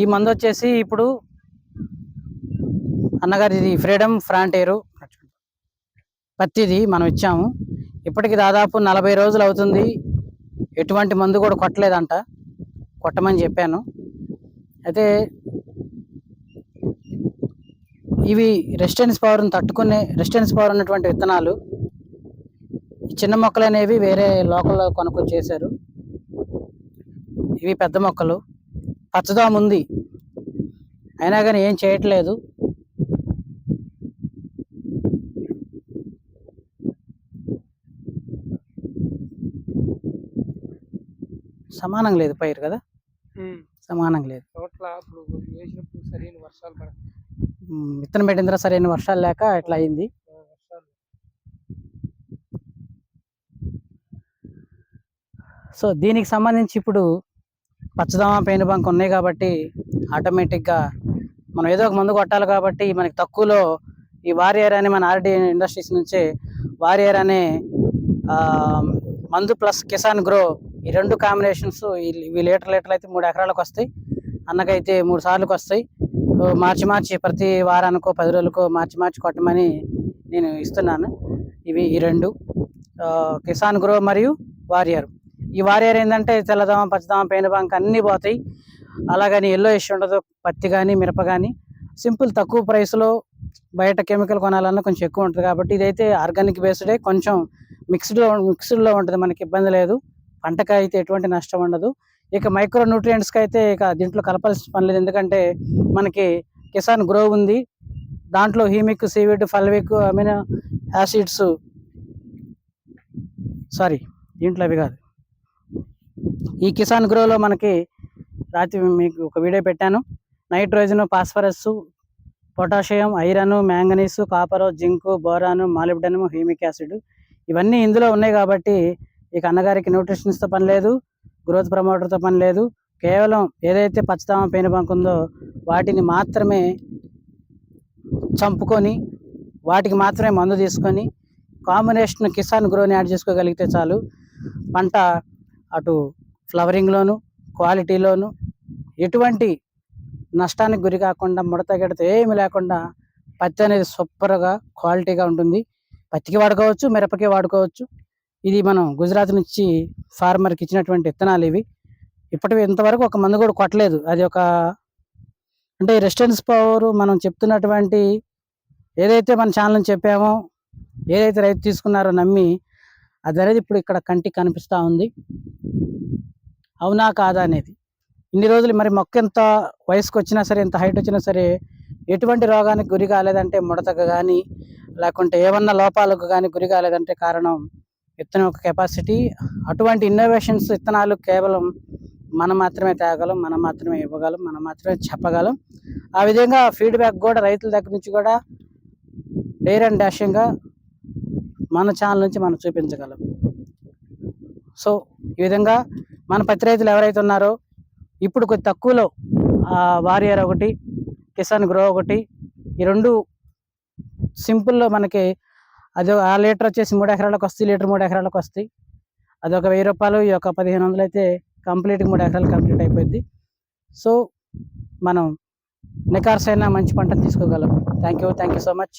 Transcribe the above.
ఈ మందు వచ్చేసి ఇప్పుడు అన్నగారిది ఫ్రీడమ్ ఫ్రాంటేరు పత్తిది మనం ఇచ్చాము. ఇప్పటికి దాదాపు నలభై రోజులు అవుతుంది. ఎటువంటి మందు కూడా కొట్టలేదంట. కొట్టమని చెప్పాను. అయితే ఇవి రెసిస్టెన్స్ పవర్ని తట్టుకునే రెసిస్టెన్స్ పవర్ ఉన్నటువంటి విత్తనాలు చిన్న మొక్కలు అనేవి వేరే లోకల్లో కొనుక్కొని చేశారు ఇవి పెద్ద మొక్కలు. పచ్చదోమ ఉంది. అయినా కానీ ఏం చేయట్లేదు. సమానం లేదు పైరు కదా? సమానం లేదు. విత్తనం పెట్టిన తర్వాత సరైన వర్షాలు లేక ఇట్లా అయింది. సో దీనికి సంబంధించి ఇప్పుడు పచ్చదామ పెయిన్ బంక్ ఉన్నాయి కాబట్టి ఆటోమేటిక్గా మనం ఏదో ఒక మందు కొట్టాలి కాబట్టి మనకి తక్కువలో ఈ వారియర్ అనే మన ఆర్డి ఇండస్ట్రీస్ నుంచే వారియర్ అనే మందు ప్లస్ కిసాన్ గ్రో ఈ రెండు కాంబినేషన్స్ ఇవి లీటర్ లీటర్లు అయితే మూడు ఎకరాలకు వస్తాయి. అన్నకైతే మూడు సార్లకు వస్తాయి. మార్చి మార్చి ప్రతి వారానికో పది రోజులకో మార్చి మార్చి కొట్టమని నేను ఇస్తున్నాను. ఇవి ఈ రెండు. కిసాన్ గ్రో మరియు వారియర్. ఈ వారియర్ ఏంటంటే తెల్లదోమ పచ్చదోమ పెయిన్ బంక్ అన్నీ పోతాయి. అలాగని ఎల్లో ఇష్యూ ఉండదు పత్తి కానీ మిరప కానీ సింపుల్ తక్కువ ప్రైస్లో బయట కెమికల్ కొనాలన్నా కొంచెం ఎక్కువ ఉంటుంది కాబట్టి ఇదైతే ఆర్గానిక్ బేస్డే కొంచెం మిక్స్డ్లో మిక్స్డ్లో ఉంటుంది మనకి ఇబ్బంది లేదు. పంటకు అయితే ఎటువంటి నష్టం ఉండదు. ఇక మైక్రో న్యూట్రియంట్స్కి అయితే ఇక దీంట్లో కలపాల్సిన పని లేదు. ఎందుకంటే మనకి కిసాన్ గ్రో ఉంది. దాంట్లో humic seaweed fulvic amino acids sorry దీంట్లో అవి కాదు. ఈ కిసాన్ గ్రోలో మనకి రాత్రి మీకు ఒక వీడియో పెట్టాను. Nitrogen phosphorus potassium iron manganese copper zinc boron molybdenum humic acid ఇవన్నీ ఇందులో ఉన్నాయి కాబట్టి ఇక అన్నగారికి న్యూట్రిషన్స్తో పని లేదు గ్రోత్ ప్రమోటర్తో పని లేదు. కేవలం ఏదైతే పచ్చదమ పెయిన్ ఉందో వాటిని మాత్రమే చంపుకొని వాటికి మాత్రమే మందు తీసుకొని కాంబినేషన్ కిసాన్ గ్రోని యాడ్ చేసుకోగలిగితే చాలు. పంట అటు ఫ్లవరింగ్లోను క్వాలిటీలోను ఎటువంటి నష్టానికి గురి కాకుండా ముడత గిడత ఏమి లేకుండా పత్తి అనేది సూపర్గా క్వాలిటీగా ఉంటుంది. పత్తికి వాడుకోవచ్చు మిరపకి వాడుకోవచ్చు. ఇది మనం గుజరాత్ నుంచి ఫార్మర్కి ఇచ్చినటువంటి విత్తనాలు ఇవి. ఇప్పటివి ఇంతవరకు ఒక మందు కూడా కొట్టలేదు. అది ఒక అంటే రెసిస్టెన్స్ పవర్ మనం చెప్తున్నటువంటి ఏదైతే మన ఛానల్ నుంచి చెప్పామో ఏదైతే రైతు తీసుకున్నారో నమ్మి అది అనేది ఇప్పుడు ఇక్కడ కంటికి కనిపిస్తూ ఉంది. అవునా కాదా అనేది. ఇన్ని రోజులు మరి మొక్క ఎంత వయసుకు వచ్చినా సరే ఎంత హైట్ వచ్చినా సరే ఎటువంటి రోగానికి గురి కాలేదంటే ముడతకు కానీ లేకుంటే ఏమన్నా లోపాలకు కానీ గురి కాలేదంటే కారణం విత్తనం యొక్క కెపాసిటీ అటువంటి ఇన్నోవేషన్స్ విత్తనాలు కేవలం మనం మాత్రమే తేగలం మనం మాత్రమే ఇవ్వగలం మనం మాత్రమే చెప్పగలం. ఆ విధంగా ఫీడ్బ్యాక్ కూడా రైతుల దగ్గర నుంచి కూడా డైర్ అండ్ డాషింగ్గా మన ఛానల్ నుంచి మనం చూపించగలం. సో ఈ విధంగా మన పత్తి రైతులు ఎవరైతే ఉన్నారో ఇప్పుడు కొద్ది తక్కువలో వారియర్ ఒకటి కిసాన్ గ్రో ఒకటి ఈ రెండు సింపుల్లో మనకి అది ఆ లీటర్ వచ్చేసి మూడు ఎకరాలకు వస్తాయి లీటర్ మూడు ఎకరాలకు వస్తాయి. అది ఒక వెయ్యి రూపాయలు ఈ యొక్క పదిహేను వందలు అయితే కంప్లీట్ మూడు ఎకరాలు కంప్లీట్ అయిపోద్ది. సో మనం నికార్సైన మంచి పంటను తీసుకోగలం. Thank you thank you so much.